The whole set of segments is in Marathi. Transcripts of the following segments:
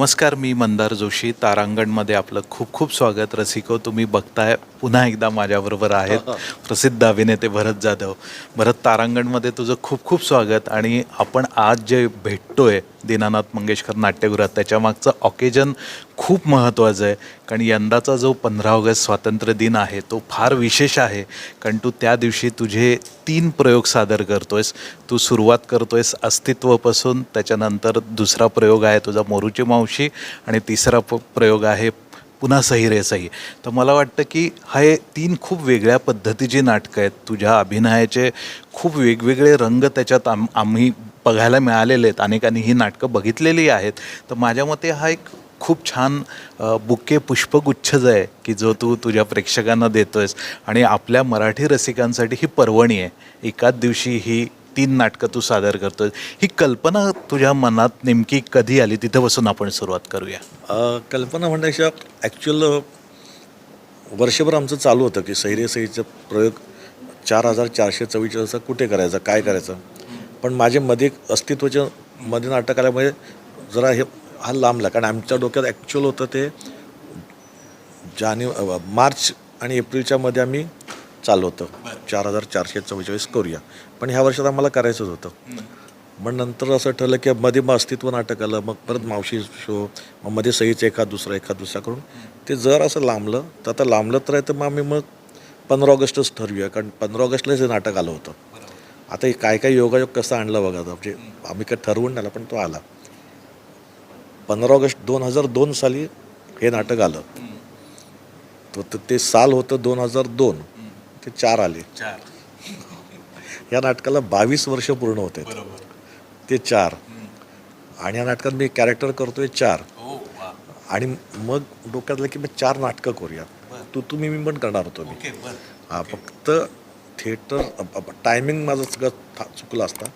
नमस्कार मी मंदार जोशी. तारांगणमध्ये आपलं खूप खूप स्वागत. रसिको तुम्ही बघताय पुन्हा एकदा माझ्याबरोबर आहेत. प्रसिद्ध अभिनेते भरत जाधव. भरत तारांगणमध्ये तुझं खूप खूप स्वागत. आणि आपण आज जे भेटतोय दीनानाथ मंगेशकर नाट्यगृहात. त्याच्यामागचं ऑकेजन खूप महत्त्वाचं आहे. कारण यंदाचा जो पंधरा ऑगस्ट स्वातंत्र्य दिन आहे तो फार विशेष आहे. कारण तू त्या दिवशी तुझे तीन प्रयोग सादर करतोयस. तू सुरुवात करतोयस अस्तित्वपासून त्याच्यानंतर दुसरा प्रयोग आहे तुझा मोरूची मावशी आणि तिसरा प प्रयोग आहे पुन्हा सही रे सही. तर मला वाटतं की हे तीन खूप वेगळ्या पद्धतीची नाटकं आहेत. तुझ्या अभिनयाचे खूप वेगवेगळे रंग त्याच्यात आम आम्ही बघायला मिळालेले आहेत. अनेकांनी ही नाटकं बघितलेली आहेत. तर माझ्या मते हा एक खूप छान बुके बुके जो आहे की जो तू तुझ्या प्रेक्षकांना देतोयस. आणि आपल्या मराठी रसिकांसाठी ही पर्वणी आहे. एकाच दिवशी ही तीन नाटकं तू सादर करतोय ही कल्पना तुझ्या मनात नेमकी कधी आली? तिथं बसून आपण सुरुवात करूया. कल्पना म्हणण्यापेक्षा ॲक्च्युअल वर्षभर आमचं चालू होतं की सैरे प्रयोग चार हजार चारशे चव्वेचाळीसचा कुठे करायचा काय करायचं? पण माझे मध्ये अस्तित्वाच्या मध्ये नाटक आल्यामुळे जरा हे हा लांबला. कारण आमच्या डोक्यात ॲक्च्युअल होतं ते जाने अ, मार्च आणि एप्रिलच्या मध्ये आम्ही चालू होतं. चार हजार चारशे चव्वेचाळीस करूया. पण ह्या वर्षात आम्हाला करायचंच होतं. मग नंतर असं ठरलं की मध्ये मग अस्तित्व नाटक आलं मग परत मावशी शो मग मध्ये सहीचं एखाद दुसरा एखाद दुसरा करून ते जर असं लांबलं तर आता लांबलं तर आहे तर मग आम्ही मग पंधरा ऑगस्टच ठरवूया. कारण पंधरा ऑगस्टलाच हे नाटक आलं होतं. आता हे काय काय योगायोग कसा आणला बघा म्हणजे आम्ही काय ठरवून आला पण तो आला. पंधरा ऑगस्ट दोन हजार दोन साली हे नाटक आलं. तो तर ते साल होतं दोन हजार दोन. ते चार आले. या नाटकाला बावीस वर्ष पूर्ण होते. ते चार. आणि या नाटकात मी कॅरेक्टर करतोय चार. आणि मग डोक्यातलं की मग चार नाटकं करूया तू तुम्ही मी पण करणार होतो मी. हा फक्त थिएटर टायमिंग माझं सगळं था- चुकलं असता.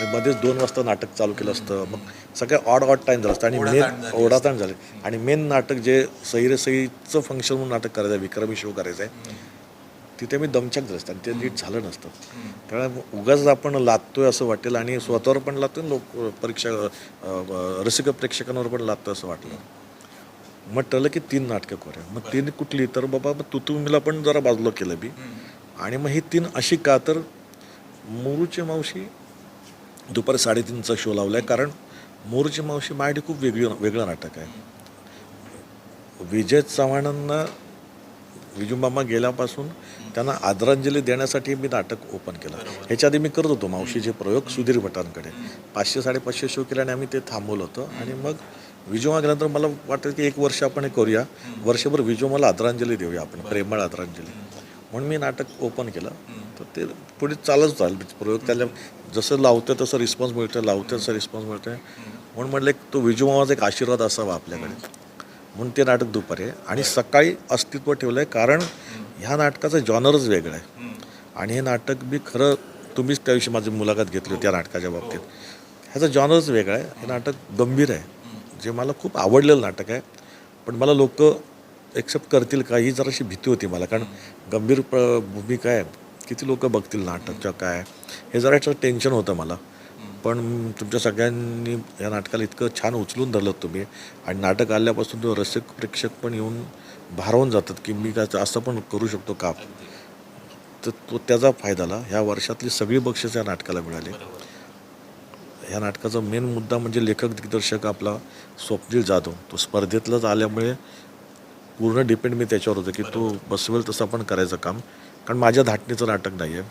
मी मध्येच दोन वाजता नाटक चालू केलं असतं. मग सगळं ऑड ऑड टाईम झालं असतं आणि मेन ओढाताण झाले. आणि मेन नाटक जे सही रे सहीचं फंक्शन म्हणून नाटक करायचं आहे विक्रमी शो करायचं आहे तिथे मी दमचक झालं असतं आणि ते नीट झालं नसतं. त्यामुळे उगाच आपण लादतोय असं वाटेल आणि स्वतःवर पण लादतोय लोक परीक्षा रसिक प्रेक्षकांवर पण लादतं असं वाटलं. मग ठरलं की तीन नाटकं करूया. मग तीन कुठली? तर बाबा मग तुतुमीला पण जरा बाजूला केलं मी. आणि मग ही तीन अशी का तर मोरूची मावशी दुपारी साडेतीनचा शो लावला आहे कारण मोरूची मावशी माझ्यासाठी खूप वेगळी वेगळं नाटक आहे. विजय चव्हाणांना विजूमामा गेल्यापासून त्यांना आदरांजली देण्यासाठी मी नाटक ओपन केलं. ह्याच्या आधी मी करत होतो मावशीचे प्रयोग सुधीर भटांकडे. पाचशे साडेपाचशे शो केले आणि आम्ही ते थांबवलं होतं. आणि मग विजोमा गेल्यानंतर मला वाटतं की एक वर्ष आपण हे करूया. वर्षभर विजोमाला आदरांजली देऊया आपण प्रेमळ आदरांजली. म्हणून मी नाटक ओपन केलं. तर ते पुढे चालत चाल प्रयोग त्याला जसं लावतं तसं रिस्पॉन्स मिळतं लावतं तसं रिस्पॉन्स मिळतं म्हणून म्हटलं एक तो विजोमामाचा एक आशीर्वाद असावा आपल्याकडे. म्हणून ते नाटक दुपारी आहे. आणि सकाळी अस्तित्व ठेवलं आहे कारण ह्या नाटकाचं जॉनरच वेगळं आहे. आणि हे नाटक मी खरं तुम्हीच त्याविषयी माझी मुलाखत घेतली होती या नाटकाच्या बाबतीत. ह्याचं जॉनरच वेगळं आहे. हे नाटक गंभीर आहे. जे मला खूप आवडलेलं नाटक आहे. पण मला लोक एक्सेप्ट करतील का ही जराशी भीती होती मला. कारण गंभीर प्र भूमिका आहे. किती लोक बघतील नाटकच्या काय? हे जराचं टेन्शन होतं मला. पण तुमच्या सगळ्यांनी या नाटकाला इतकं छान उचलून धरलं तुम्ही. आणि नाटक आल्यापासून तो रसिक प्रेक्षक पण येऊन भारावून जातात की मी काय असं पण करू शकतो का? तर तो त्याचा फायदा झाला. ह्या वर्षातली सगळी बक्षीस या नाटकाला मिळाली. ह्या नाटकाचा मेन मुद्दा म्हणजे लेखक दिग्दर्शक आपला स्वप्नील जाधव. तो स्पर्धेतलाच आल्यामुळे पूर्ण डिपेंड मी त्याच्यावर होतं की तो बसवेल तसं आपण करायचं काम. कारण माझ्या धाटणीचं नाटक नाही आहे.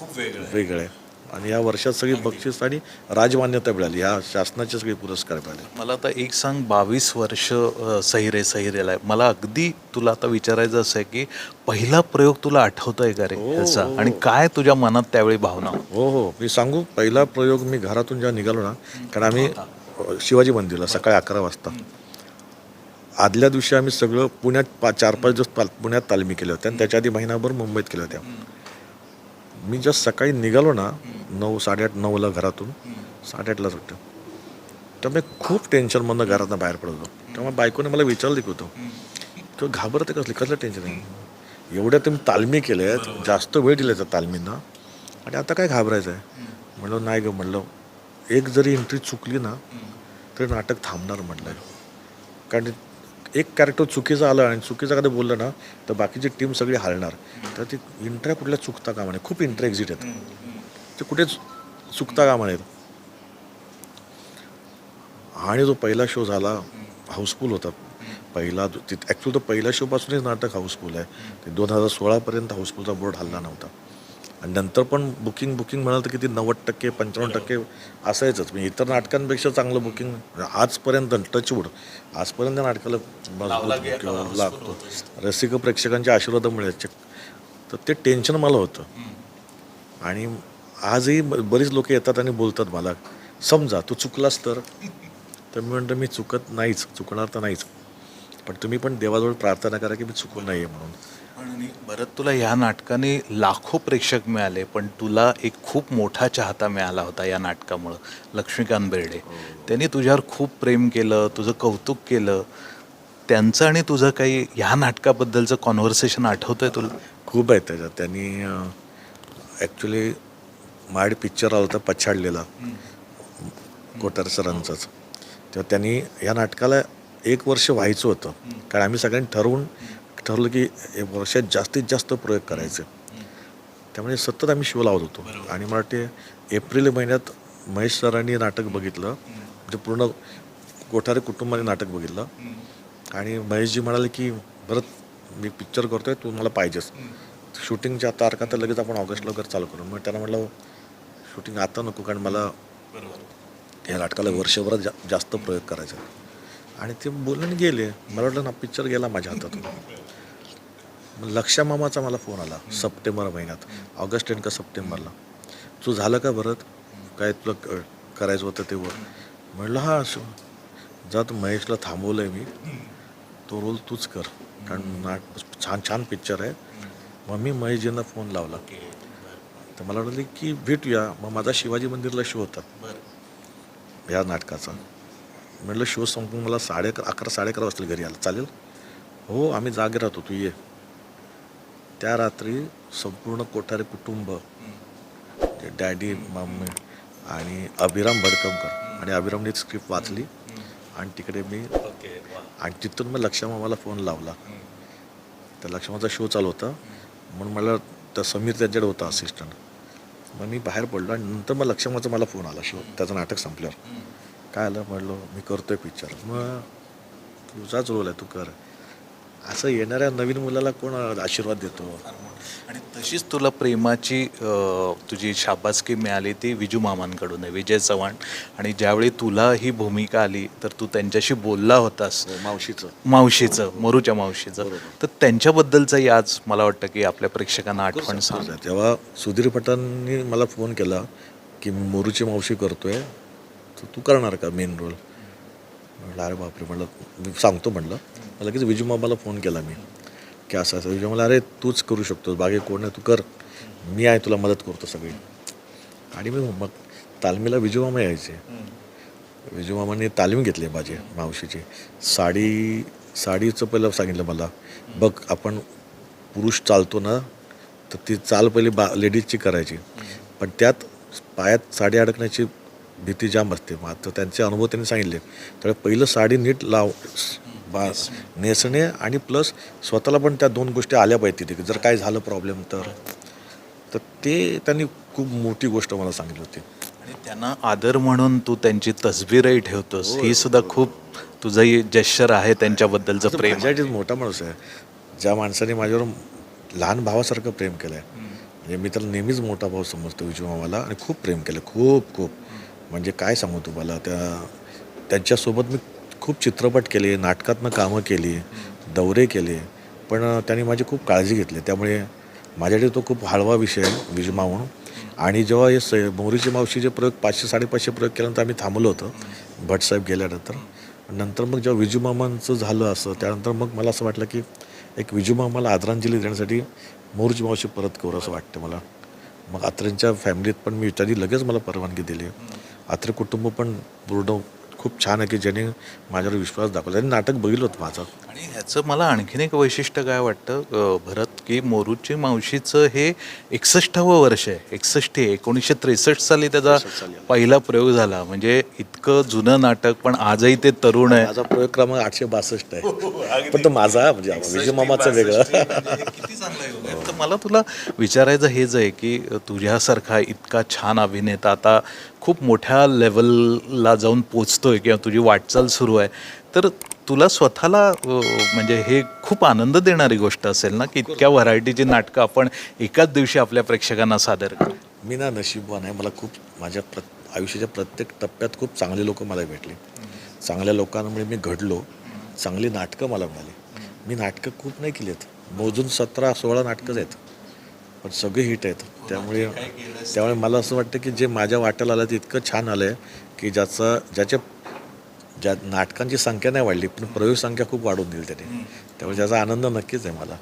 खूप वेगळं वेगळं आहे. आणि या वर्षात सगळी बक्षीस आणि राजमान्यता मिळाली. ह्या शासनाचे सगळे पुरस्कार मिळाले. मला आता एक सांग बावीस वर्ष अ, सहिरे सहिरेला आहे. मला अगदी तुला आता विचारायचं असं आहे की पहिला प्रयोग तुला आठवतोय का रे ह्याचा? आणि काय तुझ्या मनात त्यावेळी भावना? हो हो. मी सांगू पहिला प्रयोग मी घरातून जेव्हा निघालो ना कारण आम्ही अ, शिवाजी मंदिरला सकाळी अकरा वाजता. आदल्या दिवशी आम्ही सगळं पुण्यात पा चार पाच दिवस ताल- पुण्यात तालमी केल्या होत्या. आणि त्याच्या आधी महिनाभर मुंबईत केल्या होत्या. मी जस्ट सकाळी निघालो ना नऊ साडेआठ नऊला घरातून. साडेआठला सुटतो तर मी खूप टेन्शनमधनं घरातनं बाहेर पडत होतो. त्यामुळे बायकोने मला विचारलं की होतं तो घाबरते कसली? कसलं टेन्शन आहे? एवढ्या तुम्ही तालमी केल्या आहेत जास्त वेळ दिला त्या तालमींना. आणि आता काय घाबरायचं आहे म्हणलं नाही ग म्हणलं एक जरी एंट्री चुकली ना तरी नाटक थांबणार म्हटलं कारण एक कॅरेक्टर चुकीचं आलं आणि चुकीचं कधी बोललं ना तर बाकीची टीम सगळी हलणार. तर ती इंट्रा कुठल्या चुकता कामा नये खूप इंट्रा एक्झिट आहेत. ते कुठेच चुकता कामा नयेत आणि जो पहिला शो झाला हाऊसफुल होता पहिला ॲक्च्युली तो पहिल्या शोपासूनच नाटक हाऊसफुल आहे. ते दोन हजार सोळापर्यंत हाऊसफुलचा बोर्ड हल्ला नव्हता. आणि नंतर पण बुकिंग बुकिंग म्हणाल तर किती नव्वद टक्के पंचावन्न टक्के असायचंच. म्हणजे इतर नाटकांपेक्षा चांगलं बुकिंग आजपर्यंत टचवूड आजपर्यंत त्या नाटकाला मजबूत लागतो. रसिक प्रेक्षकांच्या आशीर्वादामुळे तर ते टेन्शन मला होतं. आणि आजही बरीच लोक येतात आणि बोलतात मला समजा तू चुकलास तर? तर मी म्हणतो मी चुकत नाहीच चुकणार तर नाहीच. पण तुम्ही पण देवाजवळ प्रार्थना करा की मी चुकू नये म्हणून. आणि परत तुला ह्या नाटकाने लाखो प्रेक्षक मिळाले पण तुला एक खूप मोठा चाहता मिळाला होता या नाटकामुळं. लक्ष्मीकांत बेर्डे. त्यांनी तुझ्यावर खूप प्रेम केलं तुझं कौतुक केलं. त्यांचं आणि तुझं काही ह्या नाटकाबद्दलचं कॉन्व्हर्सेशन आठवतंय तुला? खूप आहेत त्याच्यात. त्यांनी ॲक्च्युली माड पिक्चर आला होता पछाडलेला. कोठार सरांचाच. तेव्हा त्यांनी या नाटकाला एक वर्ष व्हायचं होतं. कारण आम्ही सगळ्यांनी ठरवून ठरवलं की एक वर्षात जास्तीत जास्त प्रयोग करायचे. त्यामुळे सतत आम्ही शिव लावत होतो. आणि मला वाटते एप्रिल महिन्यात महेश सरांनी नाटक बघितलं. म्हणजे पूर्ण कोठारे कुटुंबाने नाटक बघितलं. आणि महेशजी म्हणाले की बरं मी पिक्चर करतोय तू मला पाहिजेस. शूटिंगच्या तारखा तर लगेच आपण ऑगस्ट लवकर चालू करू. मग त्यांना म्हटलं शूटिंग आता नको कारण मला या नाटकाला वर्षभरात जा जास्त प्रयोग करायचा आहे." आणि ते बोलून गेले. मला वाटलं ना पिक्चर गेला माझ्या हातातून. मग लक्षा मामाचा मला फोन आला सप्टेंबर महिन्यात. ऑगस्ट एंड का सप्टेंबरला. तू झालं का भरत काय तुला करायचं होतं ते वर म्हणलं हा असं. जा तू महेशला थांबवलं आहे मी. तो रोल तूच कर. कारण नाट छान छान पिक्चर आहे. मग मी महेशजींना फोन लावला. तर मला वाटलं की भेटूया. मग माझा शिवाजी मंदिरला शो होता. या नाटकाचा. म्हटलं शो संपून मला साडे अकरा अकरा साडे अकरा वाजता घरी आलं चालेल? हो आम्ही जागे राहतो तू ये. त्या रात्री संपूर्ण कोठारे कुटुंब डॅडी मम्मी आणि अभिराम भडकमकर आणि अभिरामने स्क्रिप्ट वाचली आणि तिकडे मी आणि तिथून मग लक्षमामाला फोन लावला. त्या लक्षमाचा शो चालू होता. म्हणून मला त्या समीर त्यांच्याकडे होता असिस्टंट मग मी बाहेर पडलो आणि नंतर मग लक्षमाचा मला फोन आला. शो त्याचं नाटक संपल्यावर. काय आलं म्हणलो मी करतोय पिक्चर मग तुझाच रोल आहे तू कर. असं येणाऱ्या नवीन मुलाला कोण आशीर्वाद देतो? आणि तशीच तुला प्रेमाची अ, तुझी शाबासकी मिळाली ती विजू मामांकडून आहे विजय चव्हाण. आणि ज्यावेळी तुला ही भूमिका आली तर तू त्यांच्याशी बोलला होतास. मावशीचं. मावशीचं मरुच्या मावशीचं. तर त्यांच्याबद्दलचंही आज मला वाटतं की आपल्या प्रेक्षकांना आठवण सांग. तेव्हा सुधीर भटांनी मला फोन केला की मी मोरूची मावशी करतोय तू करणार का मेन रोल म्हटलं अरे बापरे म्हटलं सांगतो म्हटलं मला लगेच विजू मामाला फोन केला मी. की असं असं विजू मला अरे तूच करू शकतोस बागे कोण नाही तू कर. मी आहे तुला मदत करतो सगळी. आणि मी मग तालमीला विजू मामा यायचे. विजू मामाने तालीम घेतली माझी मावशीची. साडी साडीचं पहिलं सांगितलं मला बघ आपण पुरुष चालतो ना तर ती चाल पहिली बा लेडीजची करायची. पण त्यात पायात साडी अडकण्याची भीती जाम असते. मग आता त्यांचे अनुभव त्यांनी सांगितले. तर पहिलं साडी नीट लाव बा नेसणे आणि प्लस स्वतःला पण त्या दोन गोष्टी आल्या पाहिजे तिथे. जर काय झालं प्रॉब्लेम तर. तर ते त्यांनी खूप मोठी गोष्ट मला सांगितली होती. आणि त्यांना आदर म्हणून तू त्यांची तसबीरही ठेवतोस. ही सुद्धा खूप तुझंही जश्चर आहे त्यांच्याबद्दलचं प्रेम मोठा माणूस आहे. ज्या माणसाने माझ्यावर लहान भावासारखं प्रेम केलं आहे म्हणजे मी त्याला नेहमीच मोठा भाऊ समजतो विजू मामाला आणि खूप प्रेम केलं खूप खूप. म्हणजे काय सांगू तुम्हाला? त्या त्यांच्यासोबत मी खूप चित्रपट केले नाटकातनं कामं केली दौरे केले पण त्यांनी माझी खूप काळजी घेतली. त्यामुळे माझ्यासाठी तो खूप हळवा विषय आहे विजू म्हणून. आणि जेव्हा हे स मोरीची मावशीचे प्रयोग पाचशे साडेपाचशे प्रयोग केल्यानंतर आम्ही थांबलो होतो भटसाहेब गेल्यानंतर. नंतर मग जेव्हा विजूमामांचं झालं असं त्यानंतर मग मला असं वाटलं की एक विजूमामाला आदरांजली देण्यासाठी मोरची मावशी परत करू असं वाटतं मला. मग अत्रेंच्या फॅमिलीत पण मी त्यांनी लगेच मला परवानगी दिली. अत्र कुटुंब पण पूर्ण खूप छान आहे की ज्याने माझ्यावर विश्वास दाखवला. त्यांनी नाटक बघितलं होतं माझं. आणि ह्याचं मला आणखीन एक वैशिष्ट्य काय वाटतं? भरत की मोरूची मावशीचं हे एकसष्टावं वर्ष आहे. एकसष्टी एकोणीसशे त्रेसष्ट साली त्याचा पहिला प्रयोग झाला. म्हणजे इतकं जुनं नाटक पण आजही ते तरुण आहे. माझा प्रयोग क्रमांक आठशे बासष्ट आहे. पण तो माझा म्हणजे विजय मामाचा वेगळा. किती चांगला योग आहे. तर मला तुला विचारायचं हेच आहे की तुझ्यासारखा इतका छान अभिनेता आता खूप मोठ्या लेवलला जाऊन पोचतोय किंवा तुझी वाटचाल सुरू आहे. तर तुला स्वतःला म्हणजे हे खूप आनंद देणारी गोष्ट असेल ना की इतक्या व्हरायटीची नाटकं आपण एकाच दिवशी आपल्या प्रेक्षकांना सादर करू. मी ना नशीबवान आहे. मला खूप माझ्या प्र आयुष्याच्या प्रत्येक टप्प्यात खूप चांगले लोक मला भेटले. चांगल्या लोकांमुळे मी घडलो. चांगली नाटकं मला मिळाली. मी नाटकं खूप नाही केली आहेत मोजून सतरा सोळा नाटकंच आहेत. पण सगळे हिट आहेत. त्यामुळे त्यामुळे मला असं वाटतं की जे माझ्या वाट्याला आलं ते इतकं छान आलं आहे की ज्याचं ज्याच्या ज्या नाटकांची संख्या नाही वाढली पण प्रयोग संख्या खूप वाढून दिली त्याने. त्यामुळे त्याचा आनंद नक्कीच आहे मला.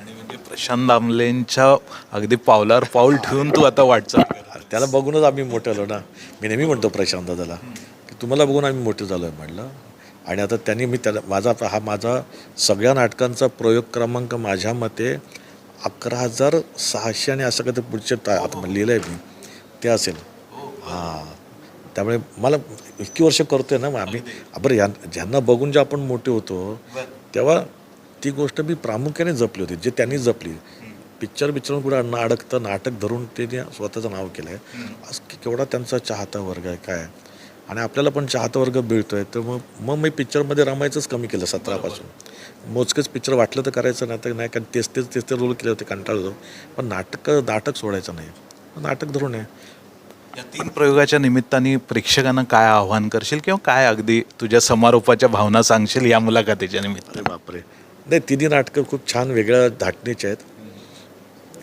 आणि म्हणजे प्रशांत दामलेंच्या अगदी पावलावर पाऊल ठेवून तू आता वाटचाल. त्याला बघूनच आम्ही मोठे झालो ना. मी नेहमी म्हणतो प्रशांत दादाला की तुम्हाला बघून आम्ही मोठे झालो आहे म्हणलं. आणि आता त्यांनी मी त्याला माझा हा माझा सगळ्या नाटकांचा प्रयोग क्रमांक माझ्या मते अकरा हजार सहाशे आणि असं काही पुढचे ता- आता लिहिलं आहे मी. ते असेल. हां. त्यामुळे मला इतकी वर्ष करतोय ना मग आम्ही. बरं या ज्यांना बघून जे आपण मोठे होतो तेव्हा ती गोष्ट मी प्रामुख्याने जपली होती जे त्यांनी जपली. पिक्चर पिक्चर कुठं अन्न अडकतं नाटक धरून ते जे स्वतःचं नाव केलं आहे आज केवढा त्यांचा चाहता वर्ग आहे काय? आणि आपल्याला पण चाहता वर्ग मिळतोय तर मग मग मी पिक्चरमध्ये रमायचंच कमी केलं सतरापासून. मोजकंच पिक्चर वाटलं तर करायचं नाही तर नाही कारण तेच तेच तेच ते रोल केले होते कंटाळलो. पण नाटक नाटक सोडायचं नाही. नाटक धरून आहे. या तीन प्रयोगाच्या निमित्ताने प्रेक्षकांना काय आव्हान करशील किंवा काय अगदी तुझ्या समारोपाच्या भावना सांगशील या मुलाखतीच्या निमित्ताने? अरे बापरे. नाही तिन्ही नाटकं खूप छान वेगळ्या धाटणीचे आहेत.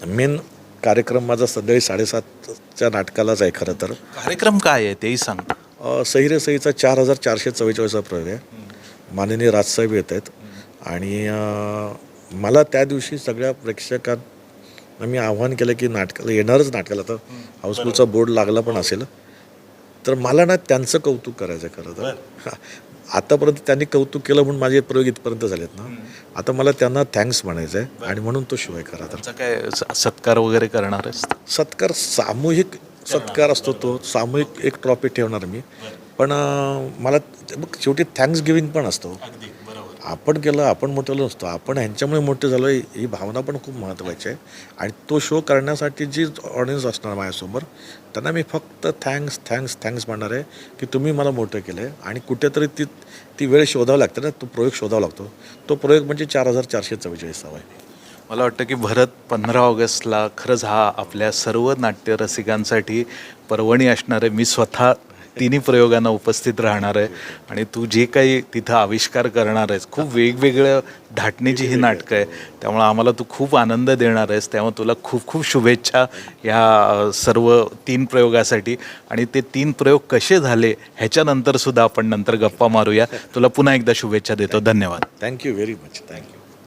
मेन कार्यक्रम माझा संध्याकाळी साडेसातच्या नाटकालाच आहे खरं तर. कार्यक्रम काय आहे तेही सांग. अ, सही रे सहीचा चार हजार चारशे चव्वेचाळीसचा प्रयोग आहे. माननीय राजसाहेब येत आहेत. आणि मला त्या दिवशी सगळ्या प्रेक्षकांना मी आव्हान केलं की नाटकाला येणारच नाटकाला तर हाऊसफुलचा बोर्ड लागला पण असेल. तर मला ना त्यांचं कौतुक करायचं आहे खरं तर. आतापर्यंत त्यांनी कौतुक केलं म्हणून माझे प्रयोग इथपर्यंत झालेत ना. आता मला त्यांना थँक्स म्हणायचं आहे आणि म्हणून तो शो आहे खरा तर काय सत्कार वगैरे करणार सत्कार सामूहिक सत्कार असतो तो. सामूहिक एक ट्रॉफी ठेवणार मी. पण मला मग शेवटी थँक्स गिविंग पण असतो. आपण केलं आपण मोठं नसतो. आपण ह्यांच्यामुळे मोठे झालो ही ही भावना पण खूप महत्त्वाची आहे. आणि तो शो करण्यासाठी जी ऑडियन्स असणार माझ्यासमोर त्यांना मी फक्त थँक्स थँक्स थँक्स म्हणणार आहे की तुम्ही मला मोठं केलं. आहे आणि कुठेतरी ती ती वेळ शोधावं लागते ना तो प्रयोग शोधावा लागतो. तो प्रयोग म्हणजे चार हजार चारशे चव्वेचाळीसावा आहे मला वाटतं की भरत पंधरा ऑगस्टला खरंच हा आपल्या सर्व नाट्यरसिकांसाठी पर्वणी असणारे मी स्वतः तिन्ही प्रयोगांना उपस्थित राहणार आहे. आणि तू जे काही तिथं आविष्कार करणार आहेस खूप वेगवेगळ्या धाटणीची ही नाटकं आहे त्यामुळे आम्हाला तू खूप आनंद देणार आहेस. त्यामुळे तुला खूप खूप शुभेच्छा या सर्व तीन प्रयोगासाठी. आणि ते तीन प्रयोग कसे झाले ह्याच्यानंतर सुद्धा आपण नंतर गप्पा मारूया. तुला पुन्हा एकदा शुभेच्छा देतो. धन्यवाद. Thank you very much thank you